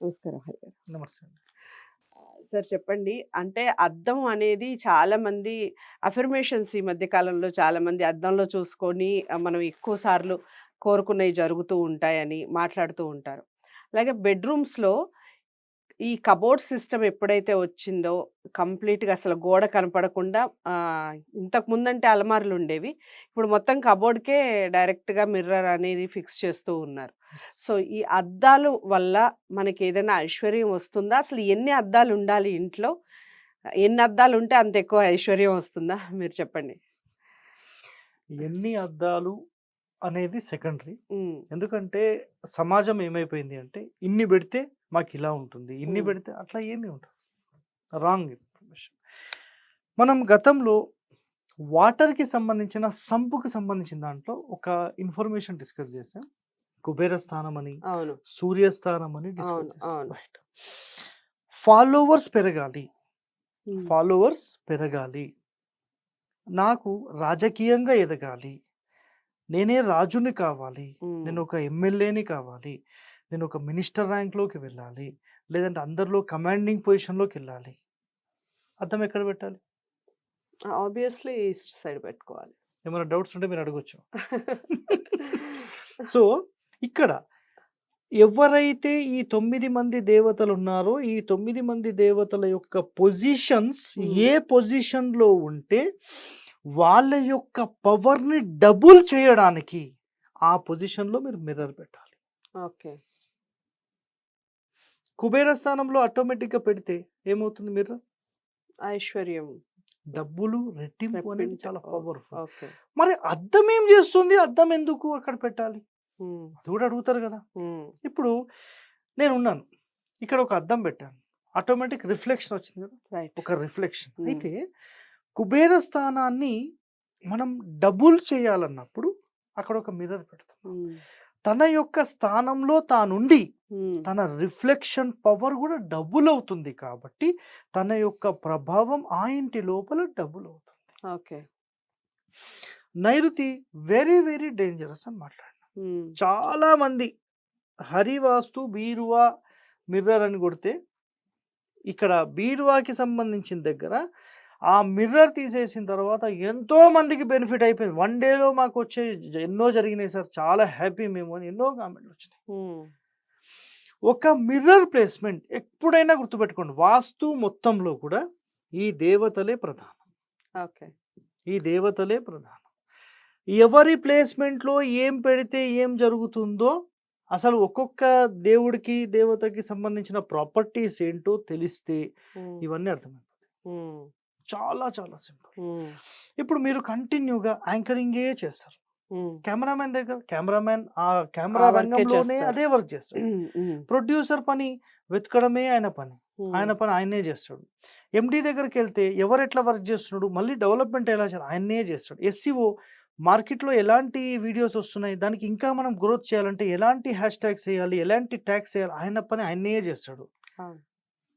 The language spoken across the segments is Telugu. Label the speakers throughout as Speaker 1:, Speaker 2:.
Speaker 1: నమస్కారం హరి గారు.
Speaker 2: నమస్తే
Speaker 1: సార్ చెప్పండి. అంటే అద్దం అనేది చాలా మంది అఫర్మేషన్స్ ఈ మధ్య కాలంలో చాలా మంది అద్దంలో చూసుకొని మనం ఎక్కువ సార్లు కోరుకున్నవి జరుగుతూ ఉంటాయని మాట్లాడుతూ ఉంటారు. అలాగే బెడ్రూమ్స్లో ఈ కబోర్డ్ సిస్టమ్ ఎప్పుడైతే వచ్చిందో కంప్లీట్గా అసలు గోడ కనపడకుండా ఇంతకు ముందంటే అలమారులు ఉండేవి. ఇప్పుడు మొత్తం కబోర్డ్కే డైరెక్ట్గా మిర్రర్ అనేది ఫిక్స్ చేస్తూ ఉన్నారు. సో ఈ అద్దాలు వల్ల మనకి ఏదైనా ఐశ్వర్యం వస్తుందా? అసలు ఎన్ని అద్దాలు ఉండాలి ఇంట్లో? ఎన్ని అద్దాలు ఉంటే అంత ఎక్కువ ఐశ్వర్యం వస్తుందా? మీరు చెప్పండి.
Speaker 2: ఎన్ని అద్దాలు అనేది సెకండరీ. ఎందుకంటే సమాజం ఏమైపోయింది అంటే ఇన్ని పెడితే మాకు ఇలా ఉంటుంది. ఇన్ని. పెడితే అట్లా ఏమీ ఉంటుంది రాంగ్ ఇన్ఫర్మేషన్. మనం గతంలో వాటర్కి సంబంధించిన సంపుకి సంబంధించిన దాంట్లో ఒక ఇన్ఫర్మేషన్ డిస్కస్ చేసాం. కుబేర స్థానం అని సూర్యస్థానం అని డిస్కస్ చేసాం. ఫాలోవర్స్ పెరగాలి. ఫాలోవర్స్ పెరగాలి. నాకు రాజకీయంగా ఎదగాలి. నేనే రాజుని కావాలి. నేను ఒక ఎమ్మెల్యేని కావాలి. నేను ఒక మినిస్టర్ ర్యాంక్లోకి వెళ్ళాలి. లేదంటే అందరిలో కమాండింగ్ పొజిషన్లోకి వెళ్ళాలి. అర్థం ఎక్కడ పెట్టాలి?
Speaker 1: ఆబ్వియస్లీ ఈస్ట్ సైడ్ పెట్టుకోవాలి.
Speaker 2: ఏమైనా డౌట్స్ ఉంటే మీరు అడగొచ్చు. సో ఇక్కడ ఎవరైతే ఈ తొమ్మిది మంది దేవతలు ఉన్నారో ఈ తొమ్మిది మంది దేవతల యొక్క పొజిషన్స్. ఏ పొజిషన్లో ఉంటే వాళ్ళ యొక్క పవర్ని డబుల్ చేయడానికి ఆ పొజిషన్లో మీరు మిర్రర్ పెట్టాలి.
Speaker 1: ఓకే.
Speaker 2: కుబేర స్థానంలో ఆటోమేటిక్గా పెడితే ఏమవుతుంది మిర్రర్
Speaker 1: ఐశ్వర్యం.
Speaker 2: డబ్బులు రెట్టింపు అనేది చాలా పవర్ఫుల్. మరి అద్దం ఏం చేస్తుంది? అద్దం ఎందుకు అక్కడ పెట్టాలి? అది కూడా అడుగుతారు కదా! ఇప్పుడు నేను ఉన్నాను. ఇక్కడ ఒక అద్దం పెట్టాను. ఆటోమేటిక్ రిఫ్లెక్షన్ వచ్చింది కదా! ఒక రిఫ్లెక్షన్. అయితే కుబేర స్థానాన్ని మనం డబుల్ చేయాలన్నప్పుడు అక్కడ ఒక మిర్రర్ పెడతాం తన యొక్క స్థానంలో తానుండి తన రిఫ్లెక్షన్ పవర్ కూడా డబుల్ అవుతుంది కాబట్టి తన యొక్క ప్రభావం ఆ ఇంటి లోపల డబుల్ అవుతుంది
Speaker 1: ఓకే.
Speaker 2: నైరుతి వెరీ వెరీ డేంజరస్ అని మాట్లాడిన. చాలా మంది హరివాస్తు బీరువా మిర్రర్ అని కొడితే ఇక్కడ బీరువాకి సంబంధించిన దగ్గర ఆ మిర్రర్ తీసేసిన తర్వాత ఎంతో మందికి బెనిఫిట్ అయిపోయింది. వన్ డేలో మాకు వచ్చే ఎన్నో జరిగినాయి సార్. చాలా హ్యాపీ మేము అని ఎన్నో కామెంట్లు వచ్చినాయి. ఒక మిర్రర్ ప్లేస్మెంట్ ఎప్పుడైనా గుర్తుపెట్టుకోండి. వాస్తు మొత్తంలో కూడా ఈ దేవతలే ప్రధానం.
Speaker 1: ఓకే.
Speaker 2: ఈ దేవతలే ప్రధానం. ఎవరి ప్లేస్మెంట్లో ఏం పెడితే ఏం జరుగుతుందో అసలు ఒక్కొక్క దేవుడికి దేవతకి సంబంధించిన ప్రాపర్టీస్ ఏంటో తెలిస్తే ఇవన్నీ అర్థమైపోతాయి. చాలా చాలా సింపుల్. ఇప్పుడు మీరు కంటిన్యూగా యాంకరింగే చేస్తారు. కెమెరామెన్ దగ్గర కెమెరామెన్ ఆ కెమెరా రంగంలోనే. అదే వర్క్ చేస్తాడు. ప్రొడ్యూసర్ పని వెతకడమే ఆయన పని. ఆయన పని ఆయనే చేస్తాడు. ఎండి దగ్గరికి వెళ్తే ఎవరు ఎట్లా వర్క్ చేస్తున్నాడు? మళ్ళీ డెవలప్మెంట్ ఎలా చేయాలి? ఆయనే చేస్తాడు. ఎస్సీఓ మార్కెట్లో ఎలాంటి వీడియోస్ వస్తున్నాయి? దానికి ఇంకా మనం గ్రోత్ చేయాలంటే ఎలాంటి హ్యాష్ ట్యాగ్స్ వేయాలి? ఎలాంటి ట్యాగ్స్ వేయాలి? ఆయన పని ఆయనే చేస్తాడు.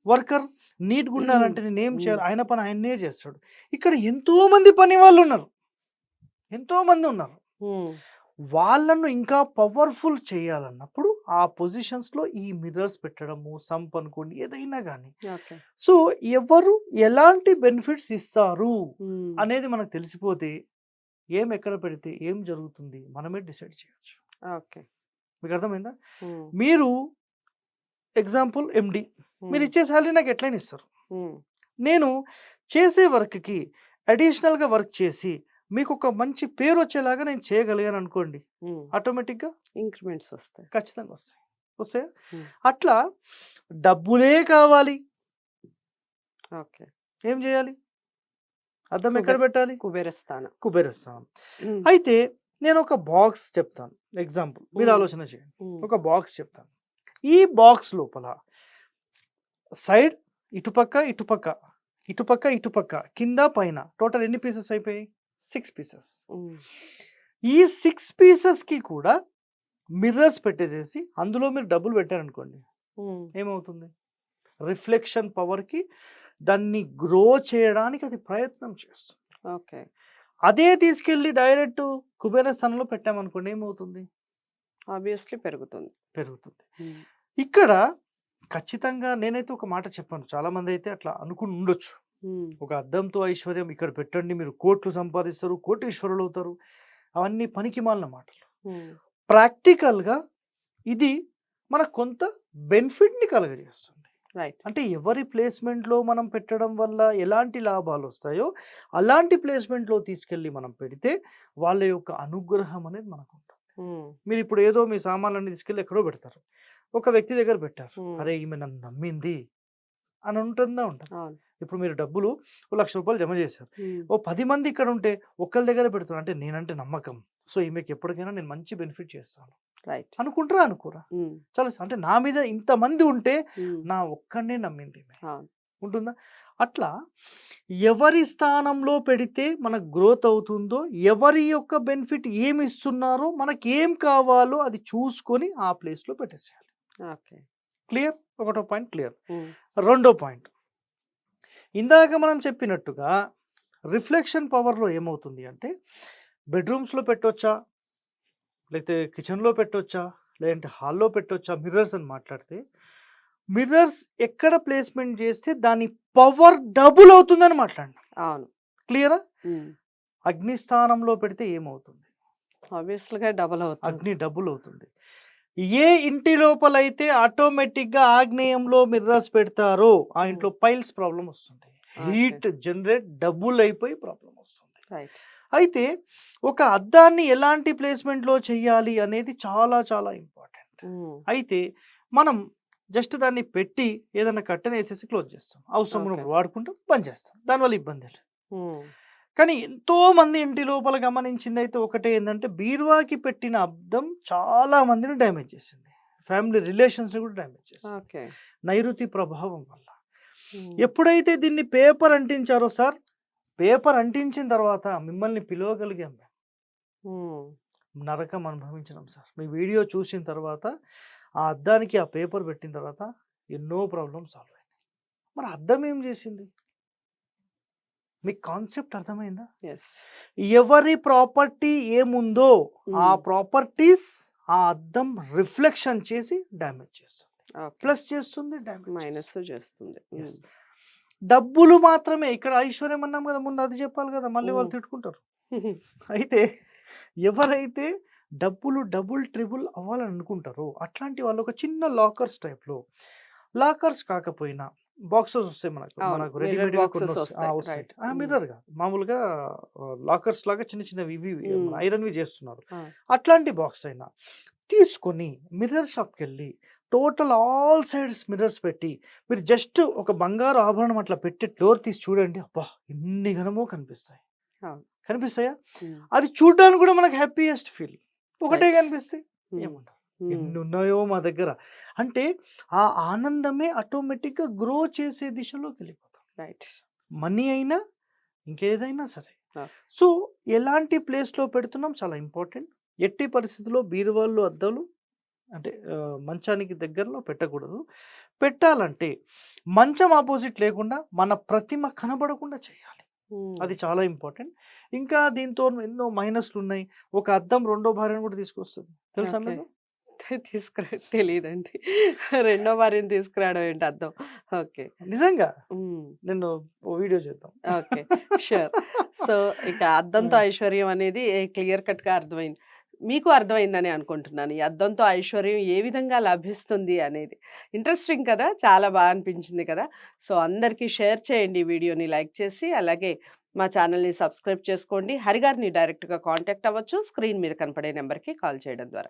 Speaker 2: వర్కర్ నీట్గా ఉండాలంటే నేను ఏం. చేయాలి? ఆయన పని ఆయనే చేస్తాడు. ఇక్కడ ఎంతో మంది పని వాళ్ళు ఉన్నారు ఎంతో మంది ఉన్నారు. వాళ్ళను ఇంకా పవర్ఫుల్ చేయాలన్నప్పుడు ఆ పొజిషన్స్లో ఈ మిర్రర్స్ పెట్టడము సంప్ అనుకోండి ఏదైనా కానీ సో ఎవరు ఎలాంటి బెనిఫిట్స్ ఇస్తారు అనేది మనకు తెలిసిపోతే ఏం ఎక్కడ పెడితే ఏం జరుగుతుంది మనమే డిసైడ్ చేయొచ్చు.
Speaker 1: ఓకే.
Speaker 2: మీకు అర్థమైందా? మీరు ఎగ్జాంపుల్ ఎండి. మీరు ఇచ్చే శాలరీ నాకు ఎట్లయినా ఇస్తారు. నేను చేసే వర్క్కి అడిషనల్గా వర్క్ చేసి మీకు ఒక మంచి పేరు వచ్చేలాగా నేను చేయగలిగాను అనుకోండి ఆటోమేటిక్గా
Speaker 1: ఇంక్రిమెంట్స్ వస్తాయి.
Speaker 2: ఖచ్చితంగా వస్తాయి. వస్తాయా. అట్లా డబ్బులే కావాలి.
Speaker 1: ఓకే.
Speaker 2: ఏం చేయాలి? అద్దం ఎక్కడ పెట్టాలి?
Speaker 1: కుబేరస్థానం.
Speaker 2: కుబేరస్థానం. అయితే నేను ఒక బాక్స్ చెప్తాను. ఎగ్జాంపుల్ మీరు. ఆలోచన చేయండి. ఒక బాక్స్ చెప్తాను. ఈ బాక్స్ లోపల సైడ్ ఇటుపక్క ఇటుపక్క. ఇటుపక్క ఇటుపక్క. కింద పైన. టోటల్ ఎన్ని పీసెస్ అయిపోయాయి? సిక్స్ పీసెస్ ఈ సిక్స్ పీసెస్కి కూడా మిర్రర్స్ పెట్టేసేసి అందులో మీరు డబ్బులు పెట్టారనుకోండి. ఏమవుతుంది? రిఫ్లెక్షన్ పవర్కి దాన్ని గ్రో చేయడానికి అది ప్రయత్నం చేస్తుంది.
Speaker 1: ఓకే.
Speaker 2: అదే తీసుకెళ్ళి డైరెక్ట్ కుబేర స్థానంలో పెట్టామనుకోండి ఏమవుతుంది?
Speaker 1: ఆబ్వియస్లీ పెరుగుతుంది.
Speaker 2: పెరుగుతుంది. ఇక్కడ ఖచ్చితంగా నేనైతే ఒక మాట చెప్పాను. చాలామంది అయితే అట్లా అనుకుని ఉండొచ్చు. ఒక అద్దంతో ఐశ్వర్యం ఇక్కడ పెట్టండి మీరు కోట్లు సంపాదిస్తారు, కోటీశ్వరులవుతారు. అవన్నీ పనికిమాలిన మాటలు.
Speaker 1: హ్మ్.
Speaker 2: ప్రాక్టికల్‌గా ఇది మనకు కొంత బెనిఫిట్‌ని కలుగజేస్తుంది.
Speaker 1: రైట్.
Speaker 2: అంటే ఎవరి ప్లేస్‌మెంట్‌లో మనం పెట్టడం వల్ల ఎలాంటి లాభాలొస్తాయో, అలాంటి ప్లేస్‌మెంట్‌లో తీసుకెళ్ళి మనం పెడితే వాళ్ళ యొక్క అనుగ్రహం అనేది మనకుంటుంది.
Speaker 1: హ్మ్.
Speaker 2: మీరిప్పుడు ఏదో మీ సామాన్లన్నీ తీసుకెళ్ళి ఎక్కడో పెడతారు. ఒక వ్యక్తి దగ్గర పెట్టారు. అరే! ఈమె నన్ను నమ్మింది అని ఉంటుందా?
Speaker 1: అవును.
Speaker 2: ఇప్పుడు మీరు డబ్బులు ఓ రూ. 1,00,000 జమ చేశారు. ఓ 10 మంది ఇక్కడ ఉంటే ఒక్కళ్ళ దగ్గర పెడుతున్నారు. అంటే నేనంటే నమ్మకం. సో ఈమెకి ఎప్పటికైనా నేను మంచి బెనిఫిట్ చేస్తాను.
Speaker 1: రైట్.
Speaker 2: అనుకుంటారా? అనుకోరా? చాలా అంటే నా మీద ఇంతమంది ఉంటే. నా ఒక్కడినే నమ్మింది. ఉంటుందా? అట్లా ఎవరి స్థానంలో పెడితే మనకు గ్రోత్ అవుతుందో, ఎవరి యొక్క బెనిఫిట్ ఏమి ఇస్తున్నారో, మనకేం కావాలో అది చూసుకొని ఆ ప్లేస్‌లో పెట్టేసేయాలి.
Speaker 1: ఓకే.
Speaker 2: క్లియర్? ఒకటో పాయింట్ క్లియర్. రెండో పాయింట్. ఇందాక మనం చెప్పినట్టుగా రిఫ్లెక్షన్ పవర్‌లో ఏమవుతుంది అంటే బెడ్‌రూమ్స్‌లో పెట్టొచ్చా? లేతే కిచెన్‌లో పెట్టొచ్చా? లేదంటే హాల్‌లో పెట్టొచ్చా? మిర్రర్స్ అని మాట్లాడితే మిర్రర్స్ ఎక్కడ ప్లేస్‌మెంట్ చేస్తే దాని పవర్ డబుల్ అవుతుందని మాట్లాడినాం.
Speaker 1: అవును.
Speaker 2: క్లియరా? అగ్ని స్థానంలో పెడితే ఏమవుతుంది?
Speaker 1: ఆబ్వియస్‌గా డబుల్ అవుతుంది.
Speaker 2: అగ్ని డబుల్ అవుతుంది. ఏ ఇంటి లోపలైతే ఆటోమేటిక్‌గా ఆగ్నేయంలో మిర్రర్స్ పెడతారో ఆ. ఇంట్లో పైల్స్ ప్రాబ్లమ్ వస్తుంది. హీట్ జనరేట్ డబుల్ అయిపోయి ప్రాబ్లమ్ వస్తుంది. అయితే ఒక అద్దాన్ని ఎలాంటి ప్లేస్‌మెంట్‌లో చేయాలి అనేది చాలా చాలా ఇంపార్టెంట్. అయితే మనం జస్ట్ దాన్ని పెట్టి ఏదైనా కర్టెన్ ఏసేసి క్లోజ్ చేస్తాం. అవసరం. ఉన్నప్పుడు వాడుకుంటాం, బంద్ చేస్తాం. దానివల్ల ఇబ్బంది లేదు. కానీ ఎంతో మంది ఇంటి లోపల గమనించిందైతే ఒకటే ఏందంటే బీరువాకి పెట్టిన అద్దం చాలా మందిని డ్యామేజ్ చేసింది. ఫ్యామిలీ రిలేషన్స్‌ని కూడా డ్యామేజ్ చేసింది.
Speaker 1: ఓకే.
Speaker 2: నైరుతి ప్రభావం వల్ల. ఎప్పుడైతే దీన్ని పేపర్ అంటించారో సార్, పేపర్ అంటించిన తర్వాత మిమ్మల్ని పిలవగలిగాం మేము. నరకం అనుభవించినాం సార్. మీ వీడియో చూసిన తర్వాత ఆ అద్దానికి ఆ పేపర్ పెట్టిన తర్వాత ఎన్నో ప్రాబ్లమ్స్ సాల్వ్ అయినాయి. మరి అద్దం ఏం చేసింది? మీకు కాన్సెప్ట్ అర్థమైందా? ఎవరి ప్రాపర్టీ ఏముందో ఆ
Speaker 1: హ్మ్.
Speaker 2: ప్రాపర్టీస్ ఆ అద్దం రిఫ్లెక్షన్ చేసి డ్యామేజ్ చేస్తుంది. ప్లస్ చేస్తుంది, డ్యామేజ్.
Speaker 1: మైనస్ చేస్తుంది.
Speaker 2: డబ్బులు మాత్రమే ఇక్కడ ఐశ్వర్యం అన్నాం కదా! ముందు అది చెప్పాలి కదా! మళ్ళీ వాళ్ళు
Speaker 1: హ్మ్.
Speaker 2: తిట్టుకుంటారు. అయితే ఎవరైతే డబ్బులు డబుల్, ట్రిబుల్ అవ్వాలని అనుకుంటారో అట్లాంటి వాళ్ళు ఒక చిన్న లాకర్స్ టైప్‌లో లాకర్స్ కాకపోయినా బాక్సెస్ వస్తాయి మనకు. మనకు!
Speaker 1: హ్మ్.
Speaker 2: మిర్రర్ కాదు. మామూలుగా లాకర్స్ లాగా చిన్న చిన్నవి ఇవి. ఐరన్‌వి చేస్తున్నారు. అట్లాంటి బాక్స్ అయినా తీసుకొని మిర్రర్ షాప్‌కెళ్ళి టోటల్ ఆల్ సైడ్స్ మిర్రర్స్ పెట్టి మీరు జస్ట్ ఒక బంగారు ఆభరణం అట్లా పెట్టి డోర్ తీసి చూడండి. అబ్బా! ఎన్ని ఘనమో కనిపిస్తాయి. కనిపిస్తాయా? అది చూడడానికి కూడా మనకు హ్యాపీయెస్ట్ ఫీల్. ఒకటే. కనిపిస్తాయి. ఏముండదు. ఎన్ని ఉన్నాయో మా దగ్గర. అంటే ఆ ఆనందమే ఆటోమేటిక్‌గా గ్రో చేసే దిశలోకి వెళ్ళిపోతాం.
Speaker 1: రైట్.
Speaker 2: మనీ అయినా ఇంకేదైనా సరే. సో ఎలాంటి ప్లేస్‌లో పెడుతున్నాం చాలా ఇంపార్టెంట్. ఎట్టి పరిస్థితిలో బీరువాల్లో అద్దాలు అంటే మంచానికి దగ్గరలో పెట్టకూడదు. పెట్టాలంటే మంచం అపోజిట్ లేకుండా మన ప్రతిమ కనబడకుండా చేయాలి. అది. చాలా ఇంపార్టెంట్. ఇంకా దీంతో ఎన్నో మైనస్‌లున్నాయి. ఒక అద్దం రెండో భార్యను కూడా తీసుకొస్తది. తెలుసా?
Speaker 1: తీసుకురా తెలీదండి. రెండో భార్యని తీసుకురావడం ఏంటి అద్దం. ఓకే.
Speaker 2: నిజంగా. నేను వీడియో చేద్దాం.
Speaker 1: ఓకే. ష్యూర్. సో, ఇక అద్దంతో
Speaker 2: ఆ!
Speaker 1: ఐశ్వర్యం అనేది క్లియర్ కట్‌గా అర్థమైంది. మీకు అర్థమైందని అనుకుంటున్నాను. ఈ అద్దంతో ఐశ్వర్యం ఏ విధంగా లభిస్తుంది అనేది. ఇంట్రెస్టింగ్ కదా! చాలా బా అనిపించింది కదా! సో, అందరికీ షేర్ చేయండి వీడియోని లైక్ చేసి. అలాగే మా ఛానెల్‌ని సబ్స్క్రైబ్ చేసుకోండి. హరిగారిని డైరెక్ట్‌గా కాంటాక్ట్ అవ్వచ్చు. స్క్రీన్ మీద కనపడే నంబర్‌కి కాల్ చేయడం ద్వారా.